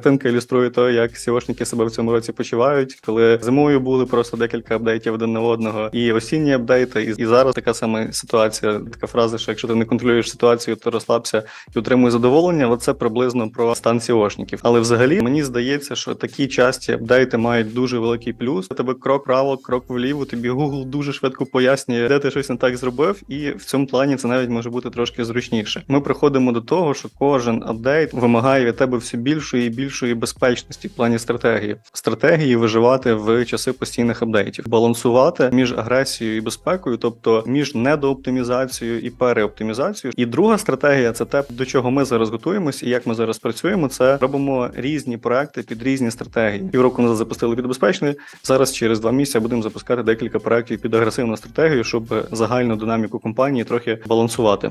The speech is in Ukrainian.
Картинка ілюструє те, як сіошники себе в цьому році почувають, коли зимою були просто декілька апдейтів один на одного, і осінні апдейти, і, і зараз така сама ситуація. Така фраза, що якщо ти не контролюєш ситуацію, то розслабся і отримуй задоволення. Оце приблизно про стан сіошників. Але взагалі мені здається, що такі часті апдейти мають дуже великий плюс. Тебе крок право, крок вліво. Тобі Google дуже швидко пояснює, де ти щось не так зробив, і в цьому плані це навіть може бути трошки зручніше. Ми приходимо до того, що кожен апдейт вимагає від тебе все більшої і більшої безпечності в плані стратегії. Стратегії виживати в часи постійних апдейтів, балансувати між агресією і безпекою, тобто між недооптимізацією і переоптимізацією. І друга стратегія це те, до чого ми зараз готуємось, і як ми зараз працюємо. Це робимо різні проекти під різні стратегії. Півроку назад запустили під безпечний. Зараз через два місяці будемо запускати декілька проектів під агресивну стратегію, щоб загальну динаміку компанії трохи балансувати.